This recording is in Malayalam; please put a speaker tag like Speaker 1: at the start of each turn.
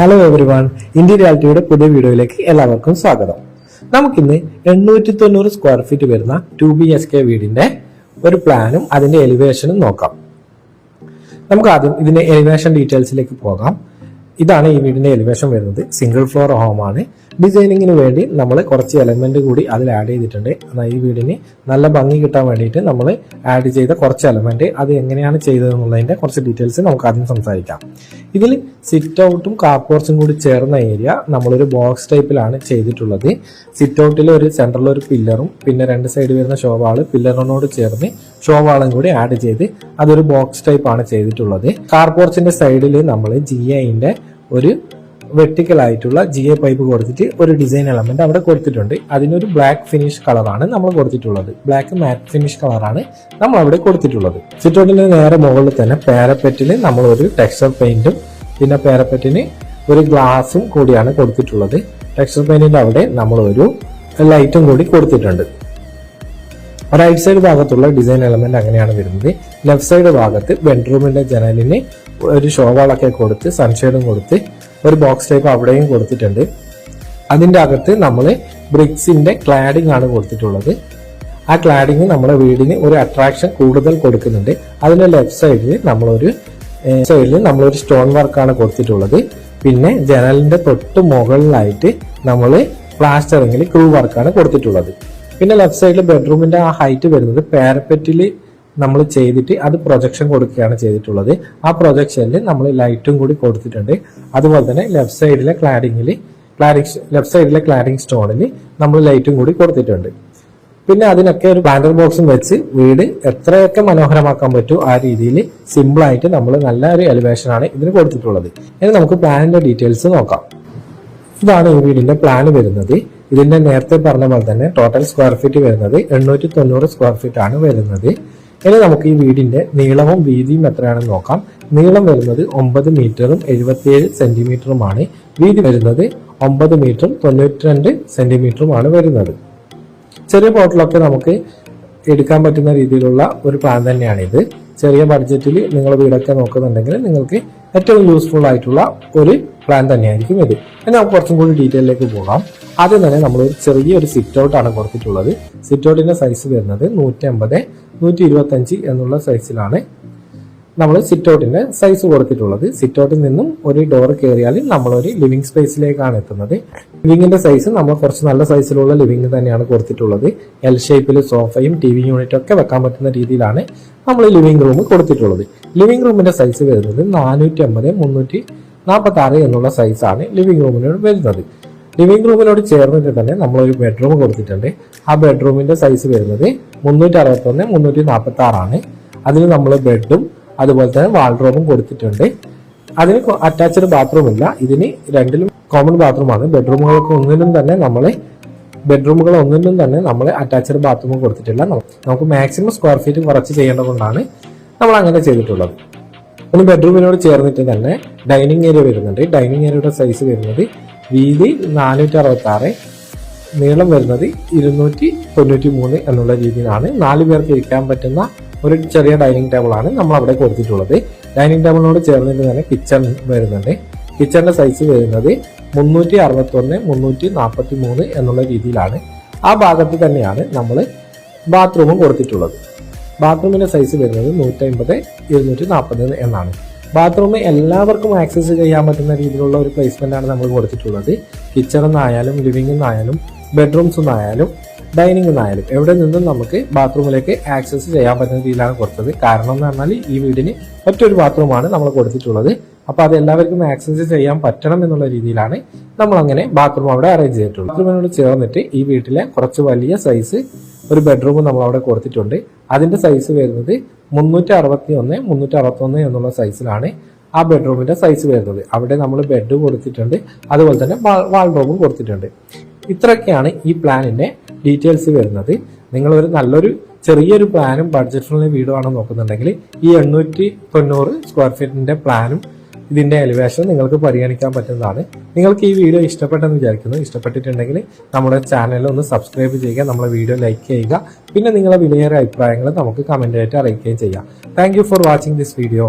Speaker 1: ഹലോ എവറി വൺ ഇന്ത്യ റിയാലിറ്റിയുടെ പുതിയ വീഡിയോയിലേക്ക് എല്ലാവർക്കും സ്വാഗതം. നമുക്കിന്ന് എണ്ണൂറ്റി തൊണ്ണൂറ് സ്ക്വയർ ഫീറ്റ് വരുന്ന ടു ബി എസ് കെ വീടിന്റെ ഒരു പ്ലാനും അതിന്റെ എലിവേഷനും നോക്കാം. നമുക്ക് ആദ്യം ഇതിന്റെ എലിവേഷൻ ഡീറ്റെയിൽസിലേക്ക് പോകാം. ഇതാണ് ഈ വീടിന്റെ എലിവേഷൻ വരുന്നത്. സിംഗിൾ ഫ്ലോർ ഹോമാണ് ഡിസൈനിങ്ങിന് വേണ്ടി നമ്മൾ കുറച്ച് എലമെന്റ് കൂടി അതിൽ ആഡ് ചെയ്തിട്ടുണ്ട്. എന്നാൽ ഈ വീടിന് നല്ല ഭംഗി കിട്ടാൻ വേണ്ടിയിട്ട് നമ്മൾ ആഡ് ചെയ്ത കുറച്ച് എലമെന്റ് അത് എങ്ങനെയാണ് ചെയ്തതെന്നുള്ളതിന്റെ കുറച്ച് ഡീറ്റെയിൽസ് നമുക്ക് ആദ്യം സംസാരിക്കാം. ഇതിൽ സിറ്റ് ഔട്ടും കാർ കൂടി ചേർന്ന ഏരിയ നമ്മളൊരു ബോക്സ് ടൈപ്പിലാണ് ചെയ്തിട്ടുള്ളത്. സിറ്റ് ഔട്ടിൽ ഒരു സെൻട്രൽ ഒരു പില്ലറും പിന്നെ രണ്ട് സൈഡ് വരുന്ന ഷോവാൾ പില്ലറിനോട് ചേർന്ന് ഷോവാളും കൂടി ആഡ് ചെയ്ത് അതൊരു ബോക്സ് ടൈപ്പ് ആണ് ചെയ്തിട്ടുള്ളത്. കാർ പോർച്ചിന്റെ സൈഡിൽ നമ്മൾ ജി ഐന്റെ ഒരു വെർട്ടിക്കൽ ആയിട്ടുള്ള ജി എ പൈപ്പ് കൊടുത്തിട്ട് ഒരു ഡിസൈൻ എലമെന്റ് അവിടെ കൊടുത്തിട്ടുണ്ട്. അതിനൊരു ബ്ലാക്ക് ഫിനിഷ് കളറാണ് നമ്മൾ കൊടുത്തിട്ടുള്ളത്. ബ്ലാക്ക് മാറ്റ് ഫിനിഷ് കളറാണ് നമ്മൾ അവിടെ കൊടുത്തിട്ടുള്ളത്. ചുറ്റോട്ടിന് നേരെ മുകളിൽ തന്നെ പാരപ്പറ്റിൽ നമ്മൾ ഒരു ടെക്സ്ചർ പെയിന്റും പിന്നെ പാരപ്പറ്റിന് ഒരു ഗ്ലാസും കൂടിയാണ് കൊടുത്തിട്ടുള്ളത്. ടെക്സ്ചർ പെയിന്റിന്റെ അവിടെ നമ്മൾ ഒരു ലൈറ്റും കൂടി കൊടുത്തിട്ടുണ്ട്. റൈറ്റ് സൈഡ് ഭാഗത്തുള്ള ഡിസൈൻ എലമെന്റ് അങ്ങനെയാണ് വരുന്നത്. ലെഫ്റ്റ് സൈഡ് ഭാഗത്ത് ബെഡ്റൂമിന്റെ ജനലിന് ഒരു ഷോവാളൊക്കെ കൊടുത്ത് സൺഷെയ്ഡും കൊടുത്ത് ഒരു ബോക്സ് ടൈപ്പ് അവിടെയും കൊടുത്തിട്ടുണ്ട്. അതിന്റെ അകത്ത് നമ്മൾ ബ്രിക്സിന്റെ ക്ലാഡിംഗ് ആണ് കൊടുത്തിട്ടുള്ളത്. ആ ക്ലാഡിങ് നമ്മുടെ വീടിന് ഒരു അട്രാക്ഷൻ കൂടുതൽ കൊടുക്കുന്നുണ്ട്. അതിന്റെ ലെഫ്റ്റ് സൈഡിൽ നമ്മളൊരു സൈഡിൽ നമ്മളൊരു സ്റ്റോൺ വർക്കാണ് കൊടുത്തിട്ടുള്ളത്. പിന്നെ ജനലിന്റെ തൊട്ട് മുകളിലായിട്ട് നമ്മൾ പ്ലാസ്റ്ററിങ്ങിൽ ക്രൂ വർക്കാണ് കൊടുത്തിട്ടുള്ളത്. പിന്നെ ലെഫ്റ്റ് സൈഡിൽ ബെഡ്റൂമിന്റെ ആ ഹൈറ്റ് വരുന്നത് പാരപ്പറ്റിൽ നമ്മൾ ചെയ്തിട്ട് അത് പ്രൊജക്ഷൻ കൊടുക്കുകയാണ് ചെയ്തിട്ടുള്ളത്. ആ പ്രൊജക്ഷനിൽ നമ്മൾ ലൈറ്റും കൂടി കൊടുത്തിട്ടുണ്ട്. അതുപോലെ തന്നെ ലെഫ്റ്റ് സൈഡിലെ ക്ലാഡിങ്ങിൽ ക്ലാഡിങ് ലെഫ്റ്റ് സൈഡിലെ ക്ലാഡിങ് സ്റ്റോണിൽ നമ്മൾ ലൈറ്റും കൂടി കൊടുത്തിട്ടുണ്ട്. പിന്നെ അതിനൊക്കെ ഒരു ബാനർ ബോക്സും വെച്ച് വീട് എത്രയൊക്കെ മനോഹരമാക്കാൻ പറ്റുമോ ആ രീതിയിൽ സിമ്പിളായിട്ട് നമ്മൾ നല്ല ഒരു എലിവേഷൻ ആണ് ഇതിന് കൊടുത്തിട്ടുള്ളത്. ഇനി നമുക്ക് പ്ലാനിന്റെ ഡീറ്റെയിൽസ് നോക്കാം. ഇതാണ് ഈ വീടിന്റെ പ്ലാൻ വരുന്നത്. ഇതിന്റെ നേരത്തെ പറഞ്ഞ പോലെ തന്നെ ടോട്ടൽ സ്ക്വയർ ഫീറ്റ് വരുന്നത് എണ്ണൂറ്റി തൊണ്ണൂറ് സ്ക്വയർ ഫീറ്റ് ആണ് വരുന്നത്. ഇനി നമുക്ക് ഈ വീടിന്റെ നീളവും വീതിയും എത്രയാണെന്ന് നോക്കാം. നീളം വരുന്നത് ഒമ്പത് മീറ്ററും എഴുപത്തിയേഴ് സെന്റിമീറ്ററുമാണ്. വീതി വരുന്നത് ഒമ്പത് മീറ്ററും തൊണ്ണൂറ്റി രണ്ട് സെന്റിമീറ്ററുമാണ് വരുന്നത്. ചെറിയ ബോട്ടിലൊക്കെ നമുക്ക് എടുക്കാൻ പറ്റുന്ന രീതിയിലുള്ള ഒരു പ്ലാൻ തന്നെയാണ് ഇത് ചെറിയ ബഡ്ജറ്റിൽ നിങ്ങൾ വീടൊക്കെ നോക്കുന്നുണ്ടെങ്കിൽ നിങ്ങൾക്ക് ഏറ്റവും യൂസ്ഫുൾ ആയിട്ടുള്ള ഒരു പ്ലാൻ തന്നെയായിരിക്കും ഇത്. ഇനി നമുക്ക് കുറച്ചും കൂടി ഡീറ്റെയിലേക്ക് പോകാം. ആദ്യം തന്നെ നമ്മൾ ഒരു ചെറിയൊരു സിറ്റ് ആണ് കൊടുത്തിട്ടുള്ളത്. സിറ്റ് ഔട്ടിന്റെ സൈസ് വരുന്നത് നൂറ്റി അമ്പത് നൂറ്റി എന്നുള്ള സൈസിലാണ് നമ്മൾ സിറ്റൗട്ടിന്റെ സൈസ് കൊടുത്തിട്ടുള്ളത്. സിറ്റൗട്ടിൽ നിന്നും ഒരു ഡോർ കയറിയാൽ നമ്മളൊരു ലിവിംഗ് സ്പേസിലേക്കാണ് എത്തുന്നത്. ലിവിങ്ങിന്റെ സൈസ് നമ്മൾ കുറച്ച് നല്ല സൈസിലുള്ള ലിവിങ് തന്നെയാണ് കൊടുത്തിട്ടുള്ളത്. എൽ ഷേപ്പിൽ സോഫയും ടി വി യൂണിറ്റും ഒക്കെ വെക്കാൻ പറ്റുന്ന രീതിയിലാണ് നമ്മൾ ലിവിംഗ് റൂം കൊടുത്തിട്ടുള്ളത്. ലിവിംഗ് റൂമിന്റെ സൈസ് വരുന്നത് നാനൂറ്റി അമ്പത് മുന്നൂറ്റി നാൽപ്പത്തി ആറ് എന്നുള്ള സൈസാണ് ലിവിംഗ് റൂമിനോട് വരുന്നത് ലിവിംഗ് റൂമിനോട് ചേർന്നിട്ട് തന്നെ നമ്മളൊരു ബെഡ്റൂം കൊടുത്തിട്ടുണ്ട്. ആ ബെഡ്റൂമിന്റെ സൈസ് വരുന്നത് മുന്നൂറ്റി അറുപത്തി ഒന്ന് മുന്നൂറ്റി നാൽപ്പത്തി ആറാണ് അതിൽ നമ്മൾ ബെഡും അതുപോലെ തന്നെ വാൾഡ്രോബും കൊടുത്തിട്ടുണ്ട്. അതിന് അറ്റാച്ച്ഡ് ബാത്റൂം ഇല്ല. ഇതിന് രണ്ടിലും കോമൺ ബാത്റൂമാണ് ബെഡ്റൂമുകൾക്ക് ഒന്നിലും തന്നെ നമ്മൾ ബെഡ്റൂമുകൾ ഒന്നിലും തന്നെ നമ്മൾ അറ്റാച്ച്ഡ് ബാത്റൂം കൊടുത്തിട്ടില്ല. നമുക്ക് മാക്സിമം സ്ക്വയർ ഫീറ്റ് കുറച്ച് ചെയ്യേണ്ടതുകൊണ്ടാണ് നമ്മൾ അങ്ങനെ ചെയ്തിട്ടുള്ളത്. ഇനി ബെഡ്റൂമിനോട് ചേർന്നിട്ട് തന്നെ ഡൈനിങ് ഏരിയ വരുന്നുണ്ട്. ഡൈനിങ് ഏരിയയുടെ സൈസ് വരുന്നത് വീതി നാനൂറ്റി അറുപത്തി ആറ് നീളം വരുന്നത് ഇരുന്നൂറ്റി തൊണ്ണൂറ്റി മൂന്ന് എന്നുള്ള രീതിയിലാണ്. നാല് പേർക്ക് ഇരിക്കാൻ പറ്റുന്ന ഒരു ചെറിയ ഡൈനിങ് ടേബിളാണ് നമ്മൾ അവിടെ കൊടുത്തിട്ടുള്ളത്. ഡൈനിങ് ടേബിളിനോട് ചേർന്നിട്ട് തന്നെ കിച്ചൺ വരുന്നുണ്ട്. കിച്ചണിന്റെ സൈസ് വരുന്നത് മുന്നൂറ്റി അറുപത്തൊന്ന് മുന്നൂറ്റി നാൽപ്പത്തി മൂന്ന് എന്നുള്ള രീതിയിലാണ്. ആ ഭാഗത്ത് തന്നെയാണ് നമ്മൾ ബാത്റൂമും കൊടുത്തിട്ടുള്ളത്. ബാത്റൂമിന്റെ സൈസ് വരുന്നത് നൂറ്റി അമ്പത് ഇരുന്നൂറ്റി നാൽപ്പത് എന്നാണ്. ബാത്റൂം എല്ലാവർക്കും ആക്സസ് ചെയ്യാൻ പറ്റുന്ന രീതിയിലുള്ള ഒരു പ്ലേസ്മെന്റ് ആണ് നമ്മൾ കൊടുത്തിട്ടുള്ളത്. കിച്ചണിൽ നിന്നായാലും ലിവിങ്ങിൽ നിന്നായാലും ബെഡ്റൂംസ് നിന്നായാലും ഡൈനിങ് എന്നായാലും എവിടെ നിന്നും നമുക്ക് ബാത്റൂമിലേക്ക് ആക്സസ് ചെയ്യാൻ പറ്റുന്ന രീതിയിലാണ് കൊടുത്തത്. കാരണം എന്ന് പറഞ്ഞാൽ ഈ വീടിന് ഒറ്റൊരു ബാത്റൂമാണ് നമ്മൾ കൊടുത്തിട്ടുള്ളത്. അപ്പോൾ അത് എല്ലാവർക്കും ആക്സസ് ചെയ്യാൻ പറ്റണം എന്നുള്ള രീതിയിലാണ് നമ്മൾ അങ്ങനെ ബാത്റൂം അവിടെ അറേഞ്ച് ചെയ്തിട്ടുള്ളത്. ബാത്റൂമിനോട് ചേർന്നിട്ട് ഈ വീട്ടിലെ കുറച്ച് വലിയ സൈസ് ഒരു ബെഡ്റൂം നമ്മൾ അവിടെ കൊടുത്തിട്ടുണ്ട്. അതിന്റെ സൈസ് വരുന്നത് മുന്നൂറ്റി അറുപത്തി ഒന്ന് മുന്നൂറ്റി അറുപത്തി ഒന്ന് എന്നുള്ള സൈസിലാണ് ആ ബെഡ്റൂമിന്റെ സൈസ് വരുന്നത്. അവിടെ നമ്മൾ ബെഡ് കൊടുത്തിട്ടുണ്ട്. അതുപോലെ തന്നെ വാൾഡ്രോബും കൊടുത്തിട്ടുണ്ട്. ഇത്രയൊക്കെയാണ് ഈ പ്ലാനിന്റെ ഡീറ്റെയിൽസ് വരുന്നത്. നിങ്ങൾ ഒരു നല്ലൊരു ചെറിയൊരു പ്ലാനും ബഡ്ജറ്റ് ഫ്രണ്ട്ലി വീടുമാണ് നോക്കുന്നുണ്ടെങ്കിൽ ഈ എണ്ണൂറ്റി തൊണ്ണൂറ് സ്ക്വയർ ഫീറ്റിന്റെ പ്ലാനും ഇതിന്റെ എലിവേഷൻ നിങ്ങൾക്ക് പരിഗണിക്കാൻ പറ്റുന്നതാണ്. നിങ്ങൾക്ക് ഈ വീഡിയോ ഇഷ്ടപ്പെട്ടെന്ന് വിചാരിക്കുന്നു. ഇഷ്ടപ്പെട്ടിട്ടുണ്ടെങ്കിൽ നമ്മുടെ ചാനൽ ഒന്ന് സബ്സ്ക്രൈബ് ചെയ്യുക നമ്മുടെ വീഡിയോ ലൈക്ക് ചെയ്യുക. പിന്നെ നിങ്ങളെ വിലയേറെ അഭിപ്രായങ്ങൾ നമുക്ക് കമന്റ് ആയിട്ട് അറിയിക്കുകയും ചെയ്യാം. Thank for watching this video